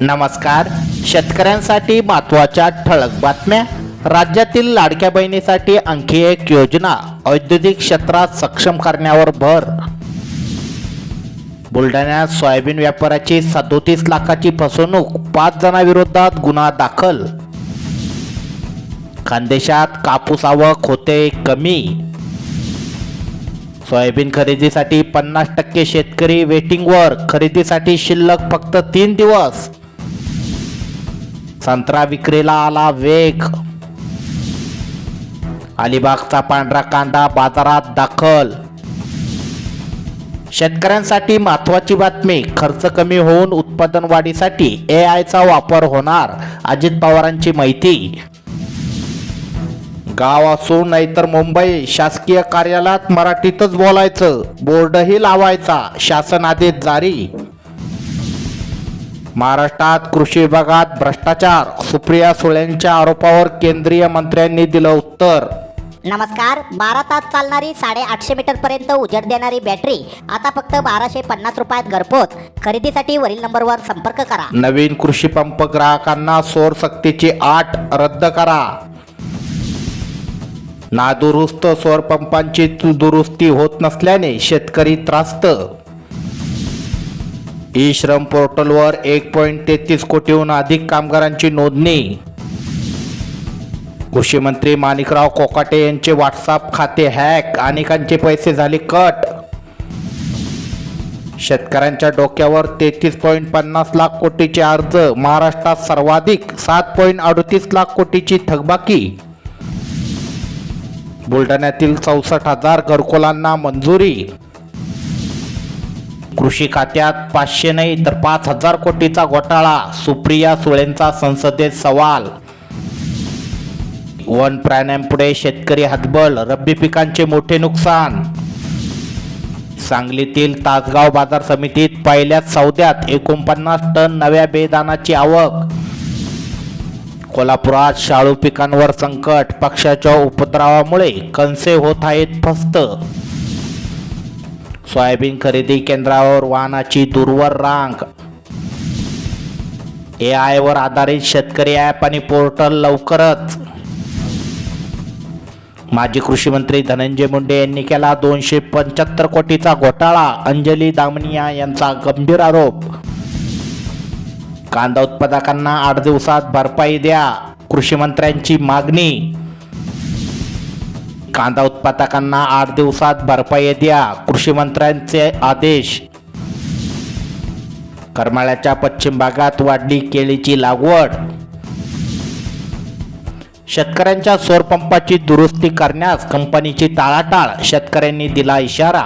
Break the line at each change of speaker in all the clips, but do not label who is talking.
नमस्कार. शेतकऱ्यांसाठी महत्त्वाच्या ठळक बातम्या. राज्यातील लाडक्या बहिणीसाठी आणखी एक योजना औद्योगिक क्षेत्रात सक्षम करण्यावर भर. बुलढाण्यात सोयाबीन व्यापाराची सदोतीस लाखाची फसवणूक पाच जणांविरोधात गुन्हा दाखल. खानदेशात कापूस आवक होते कमी. सोयाबीन खरेदीसाठी पन्नास टक्के शेतकरी वेटिंगवर खरेदीसाठी शिल्लक फक्त तीन दिवस. संत्रा विक्रीला आला वेग. अलिबागचा पांढरा कांदा बाजारात दाखल. शेतकऱ्यांसाठी महत्वाची बातमी खर्च कमी होऊन उत्पादन वाढीसाठी ए आयचा वापर होणार अजित पवारांची माहिती. गाव असो नाहीतर मुंबई शासकीय कार्यालयात मराठीतच बोलायचं बोर्डही लावायचा शासन आदेश जारी. महाराष्ट्रात कृषी विभागात भ्रष्टाचार सुप्रिया सुळेंच्या आरोपावर केंद्रीय मंत्र्यांनी दिलं उत्तर.
नमस्कार बारा तास चालणारी साडे आठशे मीटर पर्यंत उजेड देणारी बॅटरी आता फक्त बाराशे पन्नास रुपयात घरपोच. खरेदीसाठी वरील नंबरवर संपर्क करा.
नवीन कृषी पंप ग्राहकांना सौर सक्तीची आट रद्द करा. नादुरुस्त सौर पंपांची दुरुस्ती होत नसल्याने शेतकरी त्रास्त. ई श्रम पोर्टलवर एक पॉईंट तेहतीस कोटीहून अधिक कामगारांची नोंदणी. कृषी मंत्री माणिकराव कोकाटे यांचे व्हॉट्सअप खाते हॅक अनेकांचे पैसे झाले कट. शेतकऱ्यांच्या डोक्यावर तेहतीस पॉईंट पन्नास लाख कोटीचे अर्ज महाराष्ट्रात सर्वाधिक सात पॉईंट अडतीस लाख कोटीची थकबाकी. बुलढाण्यातील चौसष्ट हजार घरकुलांना मंजुरी. कृषी खात्यात पाचशे नाही तर पाच हजार कोटीचा घोटाळा सुप्रिया सुळेंचा संसदेत सवाल. वन प्राण्यांपुढे शेतकरी हातबल रब्बी पिकांचे मोठे नुकसान. सांगलीतील तासगाव बाजार समितीत पहिल्याच सौद्यात एकोणपन्नास टन नव्या बेदानाची आवक. कोल्हापुरात शाळू पिकांवर संकट पक्षाच्या उपद्रवामुळे कणसे होत आहेत फस्त. सोयाबीन खरेदी केंद्रावर वाहनाची दूरवर रांग. ए आयवर आधारित शेतकरी ॲप आणि पोर्टल लवकरच. माजी कृषी मंत्री धनंजय मुंडे यांनी केला दोनशे पंच्याहत्तर कोटीचा घोटाळा अंजली दामनिया यांचा गंभीर आरोप. कांदा उत्पादकांना आठ दिवसात भरपाई द्या कृषी मंत्र्यांची मागणी. कांदा उत्पादकांना आठ दिवसात भरपाई द्या कृषी मंत्र्यांचे आदेश. करमाळ्याच्या पश्चिम भागात वाढली केळीची लागवड. शेतकऱ्यांच्या सौरपंपाची दुरुस्ती करण्यास कंपनीची टाळाटाळ शेतकऱ्यांनी दिला इशारा.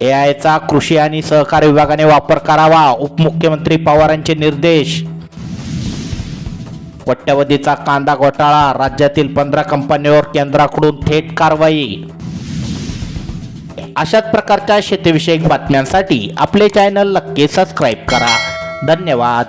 ए आयचा कृषी आणि सहकार विभागाने वापर करावा उपमुख्यमंत्री पवारांचे निर्देश. कोट्यवधीचा कांदा घोटाळा राज्यातील पंधरा कंपन्यांवर केंद्राकडून थेट कारवाई. अशाच प्रकारच्या शेतीविषयक बातम्यांसाठी आपले चॅनल नक्की सबस्क्राईब करा. धन्यवाद.